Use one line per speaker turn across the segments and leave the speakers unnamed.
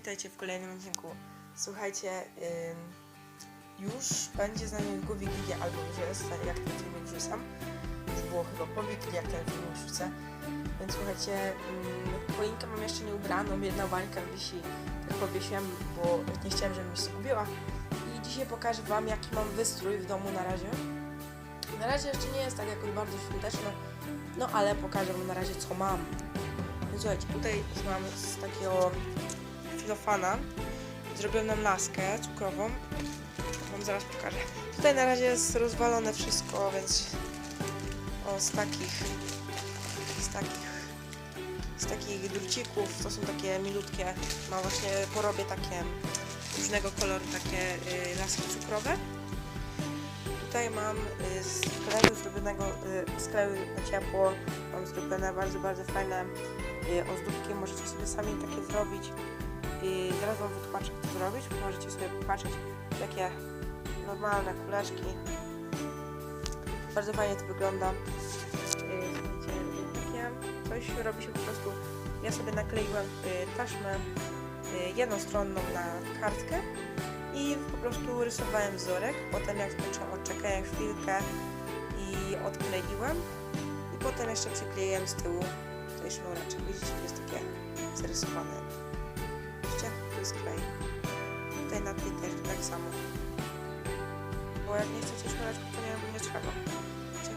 witajcie w kolejnym odcinku. Słuchajcie, już będzie za niedługo Wigilia, albo już jest, jak ten filmik wrzucam. Już było chyba po jak ten filmik wrzucę. Więc słuchajcie, ym, choinkę mam jeszcze nie ubraną, jedna bańka wisi, tak powiesiłem, bo nie chciałem, żeby się zgubiła. I dzisiaj pokażę wam, jaki mam wystrój w domu na razie. Na razie jeszcze nie jest tak jakoś bardzo świąteczne, no ale pokażę wam na razie, co mam. Słuchajcie, tutaj mam z takiego filofana zrobioną laskę cukrową. Wam zaraz pokażę. Tutaj na razie jest rozwalone wszystko, więc o, z takich z takich z takich drucików, to są takie milutkie, ma właśnie porobię takie różnego koloru takie y, laski cukrowe. Tutaj mam y, z kleju zrobionego, y, z kleju na ciepło, mam zrobione bardzo, bardzo fajne y, ozdóbki, możecie sobie sami takie zrobić. I zaraz Wam wytłumaczę, jak to zrobić. Możecie sobie popatrzeć takie normalne kuleczki. Bardzo fajnie to wygląda. Y, coś robi się po prostu. Ja sobie nakleiłem y, taśmę y, jednostronną na kartkę i po prostu rysowałem wzorek. Potem jak skończyłam, odczekałem chwilkę i odkleiłem. I potem jeszcze przykleiłem z tyłu tutaj sznureczek. Widzicie, jest takie zarysowane. To jest. Tutaj na tej też tak samo. Bo jak nie chcecie sznureczku, to nie, nie trzeba. Widzicie?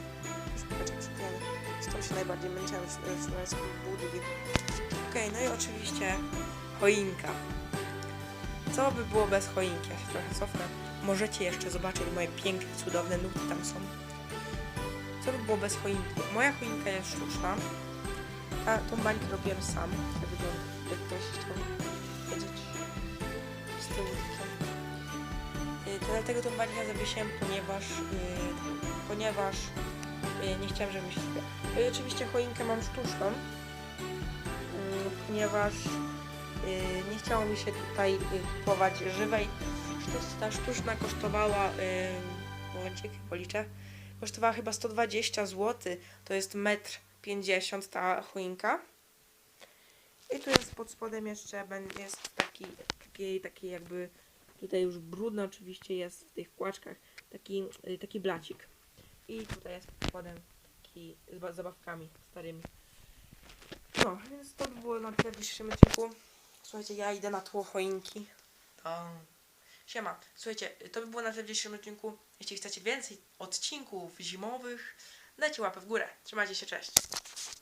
Sznureczek przyklejony. Z tą się najbardziej męczyłem, sz- sznureczek był długi. Okej, no i oczywiście choinka. Co by było bez choinki? Ja się trochę cofnę. Możecie jeszcze zobaczyć moje piękne, cudowne nuty tam są. Co by było bez choinki? Moja choinka jest sztuczna. A tą bańkę robiłem sam. Jak wygląda? Jak ktoś chciał wiedzieć. Z tyłu takie. Y, To dlatego tą bańkę zawiesiłem, ponieważ y, ponieważ y, nie chciałem, żeby mi się skupiła. Y, oczywiście choinkę mam sztuczną, y, ponieważ nie chciało mi się tutaj kupować żywej. Ta sztuczna kosztowała, y, momencik, policzę, kosztowała chyba 120 zł. To jest metr 50 ta choinka. I tu jest pod spodem jeszcze jest taki, taki, taki jakby tutaj już brudno oczywiście jest w tych kłaczkach taki, y, taki blacik. I tutaj jest pod spodem taki z ba- zabawkami starymi. No, więc to by było na tyle w dzisiejszym odcinku. Słuchajcie, ja idę na tło choinki. To... Siema. Słuchajcie, to by było na tyle w dzisiejszym odcinku. Jeśli chcecie więcej odcinków zimowych, dajcie łapę w górę. Trzymajcie się, cześć.